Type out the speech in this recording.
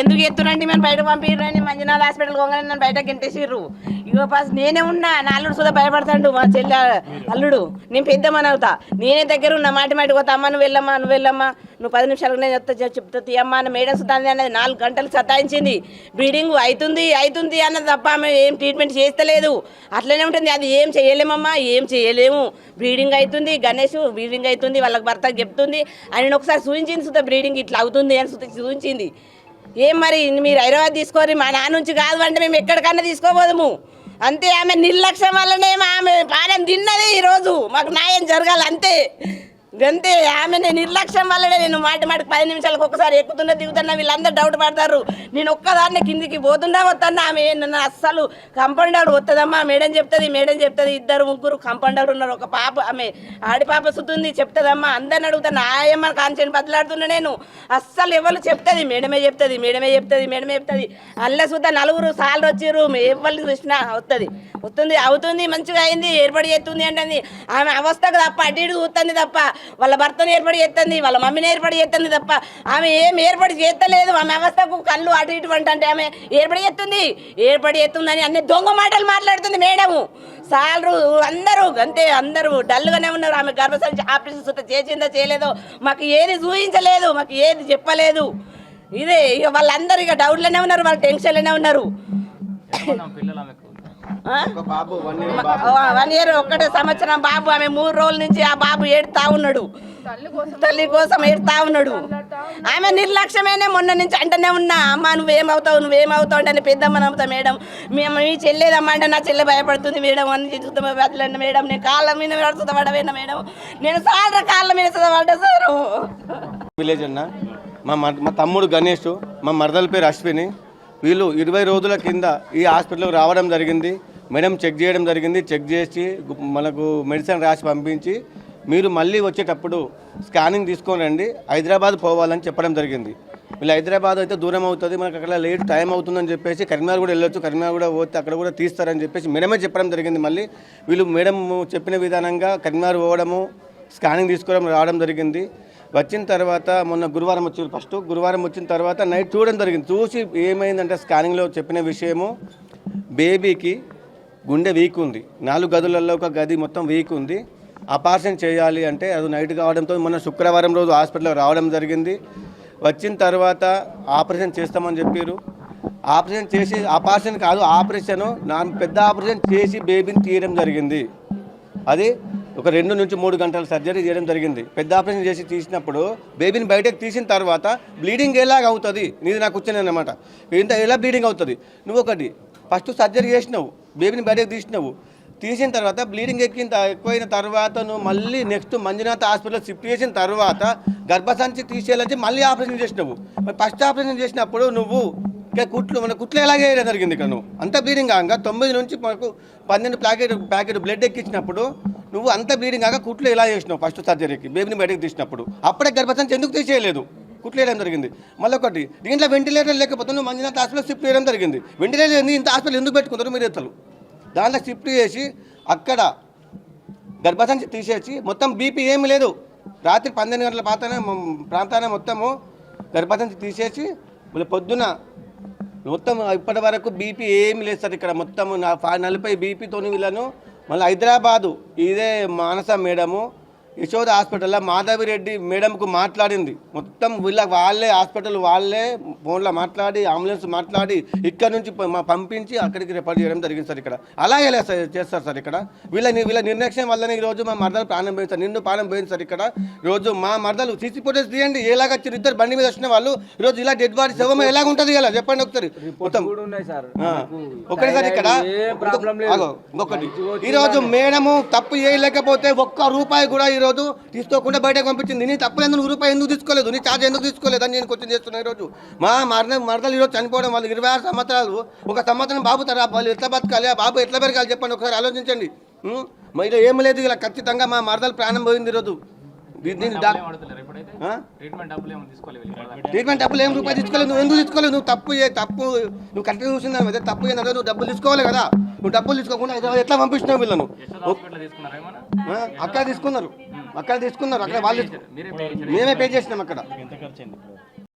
ఎందుకు ఎత్తురండి మేము బయట పంపిరండి మంజునాథ్ హాస్పిటల్ పోగానే నన్ను బయటకు గింటేసిర్రు. ఇగో ఫస్ట్ నేనే ఉన్నా. నా అల్లుడు సుధా భయపడతాడు మా చెల్లె అల్లుడు నేను పెద్దమ్మని అవుతా. నేనే దగ్గర ఉన్నా మాటి మాటి పోతా. అమ్మ నువ్వు వెళ్ళమ్మా నువ్వు వెళ్ళమ్మా. నువ్వు పది నిమిషాలకు నేను చెప్తా చెప్తా తీయమ్మా అని మేడం సుతాంది అనేది నాలుగు గంటలు సతాయించింది. బ్లీడింగ్ అవుతుంది అవుతుంది అన్నది తప్ప ఆమె ఏం ట్రీట్మెంట్ చేస్తలేదు. అట్లనే ఉంటుంది. అది ఏం చేయలేమమ్మా ఏం చేయలేము. బ్లీడింగ్ అవుతుంది గణేష్ బ్లీడింగ్ అవుతుంది వాళ్ళకి భర్త చెప్తుంది. ఆయన ఒకసారి చూపించింది సుత బ్లీడింగ్ ఇట్లా అవుతుంది అని సుత చూపించింది ఏం మరి? మీరు హైదరాబాద్ తీసుకోరి మా నాన్న నుంచి కాదు అంటే మేము ఎక్కడికన్నా తీసుకోబోదుము. అంతే ఆమె నిర్లక్ష్యం వల్లనే ఆమె పాలన తిన్నది ఈరోజు. మాకు న్యాయం జరగాలి అంతే అంతే ఆమె నేను నిర్లక్ష్యం వల్లనే నేను మాటి మాటికి పది నిమిషాలకు ఒకసారి ఎక్కుతున్నా దిగుతున్నా వీళ్ళందరూ డౌట్ పడతారు. నేను ఒక్కదాన్ని కిందికి పోతున్నా వస్తున్నా ఆమె నన్ను అస్సలు కంపౌండర్ వస్తుందమ్మా మేడం చెప్తుంది మేడం చెప్తుంది ఇద్దరు ముగ్గురు కంపౌండర్ ఉన్నారు ఒక పాప ఆమె ఆడి పాప సుతుంది చెప్తుందమ్మా అందరిని అడుగుతాను ఆయమ్మ కాన్సెంట్ బదులాడుతున్నా నేను అస్సలు ఎవరు చెప్తుంది మేడమే చెప్తుంది మేడమే చెప్తుంది మేడమే చెప్తుంది అల్ల సుద్దా నలుగురు సార్లు వచ్చారు ఎవరు చూసినా వస్తుంది వస్తుంది అవుతుంది మంచిగా అయింది ఏర్పడి చేస్తుంది అంటే ఆమె అవస్థకు తప్ప అటు ఇటు చూస్తుంది తప్ప వాళ్ళ భర్తను ఏర్పడి చేస్తుంది వాళ్ళ మమ్మీని ఏర్పడి చేస్తుంది తప్ప ఆమె ఏం ఏర్పడి చేస్తలేదు. ఆమె అవస్థకు కళ్ళు అటు ఇటు అంటే ఆమె ఏర్పడి చేస్తుంది. ఏర్పడి చేస్తుందని అన్ని దొంగ మాటలు మాట్లాడుతుంది మేడము. సాలరు అందరూ అంతే అందరూ డల్గానే ఉన్నారు. ఆమె గర్భసంచి ఆపరేషన్ సుత చేసిందో చేయలేదో మాకు ఏది చూపించలేదు మాకు ఏది చెప్పలేదు. ఇదే ఇక వాళ్ళందరూ ఇక డౌట్లోనే ఉన్నారు వాళ్ళు టెన్షన్లోనే ఉన్నారు. వన్ ఇయర్ బాబు. వన్ ఇయర్ ఒక్కటే సంవత్సరం బాబు. ఆమె మూడు రోజుల నుంచి ఆ బాబు ఏడుతా ఉన్నాడు. తల్లి కోసం ఏడుతా ఉన్నాడు. ఆమె నిర్లక్ష్యమేనే మొన్న నుంచి అంటనే ఉన్నా అమ్మ నువ్వేమవుతావు నువ్వేమవుతావు అంటే పెద్దమ్మ నమ్ముతా మేడం మేము మీ చెల్లేదమ్మా అంటే నా చెల్లె భయపడుతుంది మేడం అని చూస్తాం బతలండి మేడం నేను కాళ్ళ మీద పడుతుందా పడవేనా మేడం? నేను సార్ కాళ్ళ మీద పడ్డా సారు. విలేజ్ అన్న మా మర్- మా తమ్ముడు గణేష్ మా మరదల పేరు అశ్విని. వీళ్ళు ఇరవై రోజుల కింద ఈ హాస్పిటల్కి రావడం జరిగింది. మేడం చెక్ చేయడం జరిగింది. చెక్ చేసి మనకు మెడిసిన్ రాసి పంపించి మీరు మళ్ళీ వచ్చేటప్పుడు స్కానింగ్ తీసుకొని రండి. హైదరాబాద్ పోవాలని చెప్పడం జరిగింది. వీళ్ళు హైదరాబాద్ అయితే దూరం అవుతుంది. మనకు అక్కడ లేట్ టైం అవుతుందని చెప్పేసి కరీంనగర్ కూడా వెళ్ళొచ్చు. కరీంనగర్ కూడా పోతే అక్కడ కూడా తీస్తారని చెప్పేసి మేడమే చెప్పడం జరిగింది మళ్ళీ. వీళ్ళు మేడం చెప్పిన విధానంగా కరీంనగర్ పోవడము స్కానింగ్ తీసుకోవడం రావడం జరిగింది. వచ్చిన తర్వాత మొన్న గురువారం వచ్చారు ఫస్ట్ గురువారం వచ్చిన తర్వాత నైట్ చూడడం జరిగింది. చూసి ఏమైందంటే స్కానింగ్లో చెప్పిన విషయము బేబీకి గుండె వీక్ ఉంది. నాలుగు గదులలో ఒక గది మొత్తం వీక్ ఉంది. ఆపరేషన్ చేయాలి అంటే అది నైట్ కావడంతో మొన్న శుక్రవారం రోజు హాస్పిటల్లో రావడం జరిగింది. వచ్చిన తర్వాత ఆపరేషన్ చేస్తామని చెప్పారు. ఆపరేషన్ చేసి ఆపరేషన్ కాదు ఆపరేషన్ నా పెద్ద ఆపరేషన్ చేసి బేబీని తీయడం జరిగింది. అది ఒక రెండు నుంచి మూడు గంటల సర్జరీ చేయడం జరిగింది. పెద్ద ఆపరేషన్ చేసి తీసినప్పుడు బేబీని బయటకు తీసిన తర్వాత బ్లీడింగ్ ఎలాగ అవుతుంది? నీది నాకు వచ్చింది అనమాట ఇంత ఎలా బ్లీడింగ్ అవుతుంది? నువ్వు ఒకటి ఫస్ట్ సర్జరీ చేసినావు బేబీని బయటకు తీసినావు. తీసిన తర్వాత బ్లీడింగ్ ఎక్కిన త- ఎక్కువైన తర్వాత నువ్వు మళ్ళీ నెక్స్ట్ మంజునాథ్ హాస్పిటల్ షిఫ్ట్ చేసిన తర్వాత గర్భసంచి తీసేయాలని మళ్ళీ ఆపరేషన్ చేసినావు. మరి ఫస్ట్ ఆపరేషన్ చేసినప్పుడు నువ్వు ఇంకా కుట్లు మన కుట్లు ఎలాగే వేయడం జరిగింది ఇక్కడ నువ్వు? అంత బ్లీడింగ్ కాగా తొమ్మిది నుంచి మనకు పన్నెండు ప్యాకెట్ ప్యాకెట్ బ్లడ్ ఎక్కించినప్పుడు నువ్వు అంత బ్లీడింగ్ కాగా కుట్లు ఎలా చేసినావు ఫస్ట్ సర్జరీకి బేబీని బయటకు తీసినప్పుడు. అప్పుడే గర్భసంచి ఎందుకు తీసేయలేదు? కుట్లు వేయడం జరిగింది. మళ్ళీ ఒకటి దీంట్లో వెంటిలేటర్ లేకపోతే నువ్వు మంజునాథ్ హాస్పిటల్ షిఫ్ట్ చేయడం జరిగింది. వెంటిలేటర్ ఎందుకు ఇంత హాస్పిటల్ ఎందుకు పెట్టుకుంటారు మీరు ఎత్తలు దాంట్లో షిఫ్ట్ చేసి అక్కడ గర్భసంచి తీసేసి మొత్తం బీపీ ఏమీ లేదు. రాత్రి పన్నెండు గంటల పాతనే ప్రాంతానే మొత్తము గర్భసంచి తీసేసి మళ్ళీ పొద్దున మొత్తం ఇప్పటి వరకు బీపీ ఏమి లేదు సార్ ఇక్కడ మొత్తం నా నలభై బీపీతో వీళ్ళను మళ్ళీ హైదరాబాదు ఇదే మానస మేడము. యశోద హాస్పిటల్లో మాధవిరెడ్డి మేడంకు మాట్లాడింది. మొత్తం వీళ్ళ వాళ్ళే హాస్పిటల్ వాళ్ళే ఫోన్లో మాట్లాడి అంబులెన్స్ మాట్లాడి ఇక్కడ నుంచి పంపించి అక్కడికి రిఫర్ చేయడం జరిగింది సార్ ఇక్కడ. అలా ఎలా సార్ చేస్తారు సార్ ఇక్కడ? వీళ్ళ ని- వీళ్ళ నిర్లక్ష్యం వల్లనే ఈరోజు మా మరదలు ప్రాణం పోయింది సార్. నిన్ను ప్రాణం పోయింది సార్ ఇక్కడ. ఈరోజు మా మరదలు సీసీ ఫుటేజ్ తీయండి. ఎలాగ వచ్చారు ఇద్దరు బండి మీద వచ్చిన వాళ్ళు ఈరోజు ఇలా డెడ్ బాడీ శవం ఎలాగ ఉంటుంది ఇలా? చెప్పండి ఒకసారి. మొత్తం. ఒకటి సార్ ఇక్కడ. ఇంకొకటి. ఈరోజు మేడము తప్పు చేయలేకపోతే ఒక్క రూపాయి కూడా ఈరోజు తీసుకోకుండా బయటకు పంపించింది. నీ తప్పు ఎందుకు రూపాయి ఎందుకు తీసుకోలేదు? నీ ఛార్జ్ ఎందుకు తీసుకోలేదు అని నేను క్వశ్చన్ చేస్తున్నా ఈరోజు మా మరణ మరదలు ఈరోజు చనిపోవడం వాళ్ళు ఇరవై ఆరు సంవత్సరాలు ఒక సంవత్సరం బాబు తరా వాళ్ళు ఎట్లా బతకాలి? ఆ బాబు ఎట్లా పెరగాలి చెప్పండి ఒకసారి ఆలోచించండి? మరి ఏం లేదు ఇలా ఖచ్చితంగా మా మరదలు ప్రాణం పోయింది ఈరోజు? ట్రీట్మెంట్ డబ్బులు ఏం రూపాయి తీసుకోలేదు? నువ్వు ఎందుకు తీసుకోలేదు? నువ్వు తప్పు తప్పు నువ్వు కరెక్ట్గా చూసిందా అదే తప్పు ఏంటంటే నువ్వు డబ్బులు తీసుకోవాలి కదా. నువ్వు డబ్బులు తీసుకోకుండా ఎట్లా పంపించినావు వీళ్ళను? హాస్పిటల్ తీసుకున్నారా? అక్కడ తీసుకున్నారు అక్కడ వాళ్ళు మేమే పే చేసినాం అక్కడ. ఎంత ఖర్చు